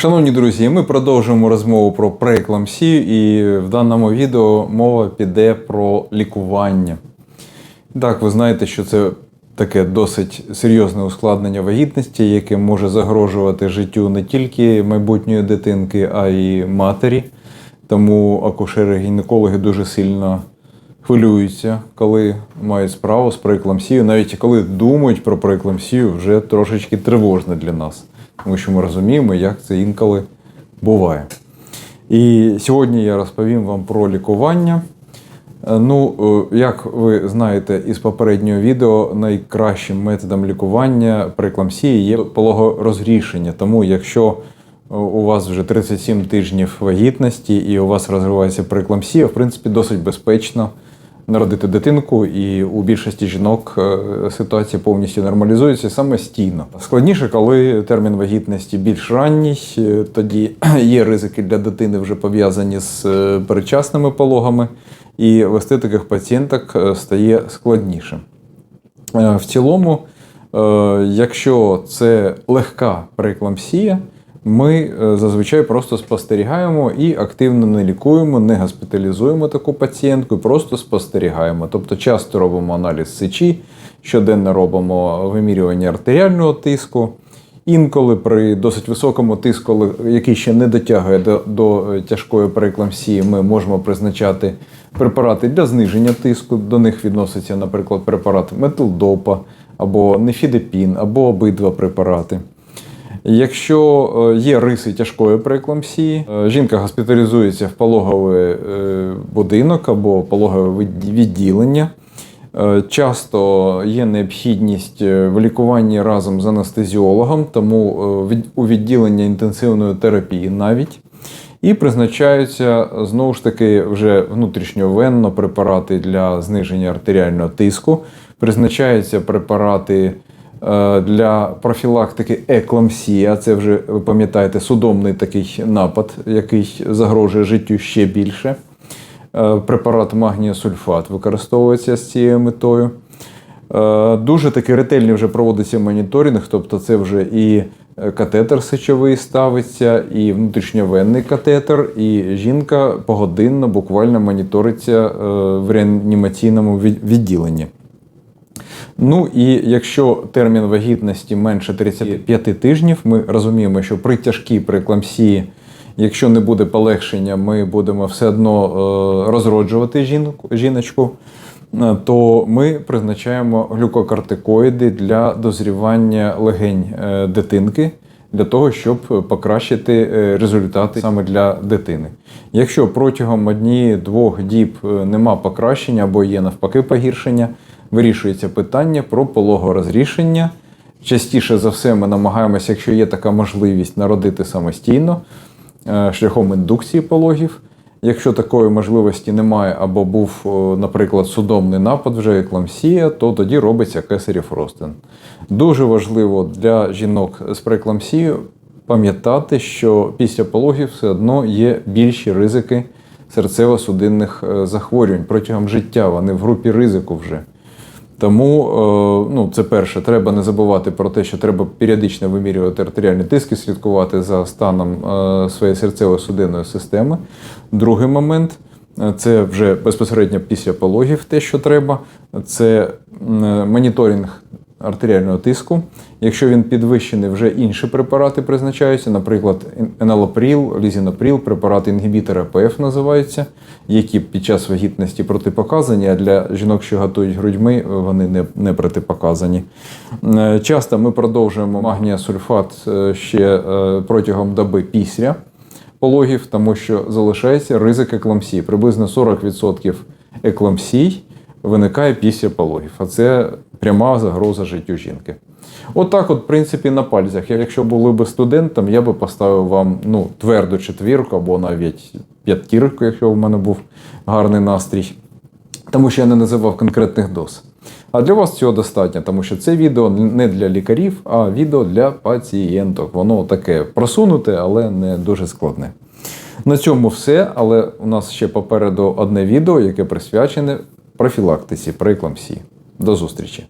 Шановні друзі, ми продовжуємо розмову про преекламсію, і в даному відео мова піде про лікування. Так, ви знаєте, що це таке досить серйозне ускладнення вагітності, яке може загрожувати життю не тільки майбутньої дитинки, а й матері. Тому акушери-гінекологи дуже сильно хвилюються, коли мають справу з преекламсією. Навіть коли думають про преекламсію, вже трошечки тривожно для нас, тому що ми розуміємо, як це інколи буває. І сьогодні я розповім вам про лікування. Е, Ну, е, як ви знаєте із попереднього відео, найкращим методом лікування преекламсії є пологорозрішення. Тому, якщо е, у вас вже 37 тижнів вагітності і у вас розвивається преекламсія, в принципі, досить безпечно народити дитинку, і у більшості жінок е, ситуація повністю нормалізується самостійно. Складніше, коли термін вагітності більш ранній, е, тоді є ризики для дитини вже пов'язані з е, передчасними пологами, і вести таких пацієнток стає складніше. В цілому, якщо це легка преекламсія, ми е, зазвичай просто спостерігаємо і активно не лікуємо, не госпіталізуємо таку пацієнтку, просто спостерігаємо. Тобто часто робимо аналіз сечі, щоденно робимо вимірювання артеріального тиску. Інколи при досить високому тиску, який ще не дотягує до, до е, тяжкої преекламсії, ми можемо призначати препарати для зниження тиску. До них відноситься, наприклад, препарат метилдопа або нефідепін, або обидва препарати. Якщо е, є риси тяжкої преекламсії, е, жінка госпіталізується в пологовий е, будинок або пологове відділення. Часто є необхідність в лікуванні разом з анестезіологом, тому у відділення інтенсивної терапії навіть. І призначаються знову ж таки вже внутрішньовенно препарати для зниження артеріального тиску. Призначаються препарати для профілактики екламсії, а це вже ви пам'ятаєте судомний такий напад, який загрожує життю ще більше. Е, Препарат магніосульфат використовується з цією метою. Е, Дуже таки ретельний вже проводиться моніторинг, тобто це вже і е, катетер сечовий ставиться, і внутрішньовенний катетер, і жінка погодинно буквально моніториться е, в реанімаційному відділенні. Ну і якщо термін вагітності менше 35 тижнів, ми розуміємо, що при тяжкій преекламсії, якщо не буде полегшення, ми будемо все одно е, розроджувати жінку, жіночку, е, то ми призначаємо глюкокортикоїди для дозрівання легень е, дитинки. Для того, щоб покращити результати саме для дитини. Якщо протягом однієї-двох діб е, нема покращення або є навпаки погіршення, вирішується питання про пологорозрішення. Частіше за все, ми намагаємося, якщо є така можливість, народити самостійно е, шляхом індукції пологів. Якщо такої можливості немає, або був, наприклад, судомний напад, вже екламсія, то тоді робиться кесарів ростин. Дуже важливо для жінок з преекламсією пам'ятати, що після пологів все одно є більші ризики серцево-судинних е, захворювань протягом життя. Вони в групі ризику вже. Тому, е, ну, це перше, треба не забувати про те, що треба періодично вимірювати артеріальні тиски, слідкувати за станом е, своєї серцево-судинної системи. Другий момент е, це вже безпосередньо після пологів, те, що треба, це моніторинг артеріального тиску. Якщо він підвищений, вже інші препарати призначаються, наприклад, еналопріл, лізінопріл, препарати інгібітора ПФ називаються, які під час вагітності протипоказані, а для жінок, що готують грудьми, вони не, не протипоказані. Е, Часто ми продовжуємо магніасульфат е, ще е, протягом доби після пологів, тому що залишається ризик екламсії. Приблизно 40% екламсій виникає після пологів, а це пряма загроза життю жінки. Отак, от, в принципі, на пальцях. Якщо були би студентом, я би поставив вам ну, тверду четвірку або навіть п'ятірку, якщо в мене був гарний настрій. Тому що я не називав конкретних доз. А для вас цього достатньо, тому що це відео не для лікарів, а відео для пацієнток. Воно таке просунуте, але не дуже складне. На цьому все, але у нас ще попереду одне відео, яке присвячене профілактиці преекламсії. До зустрічі!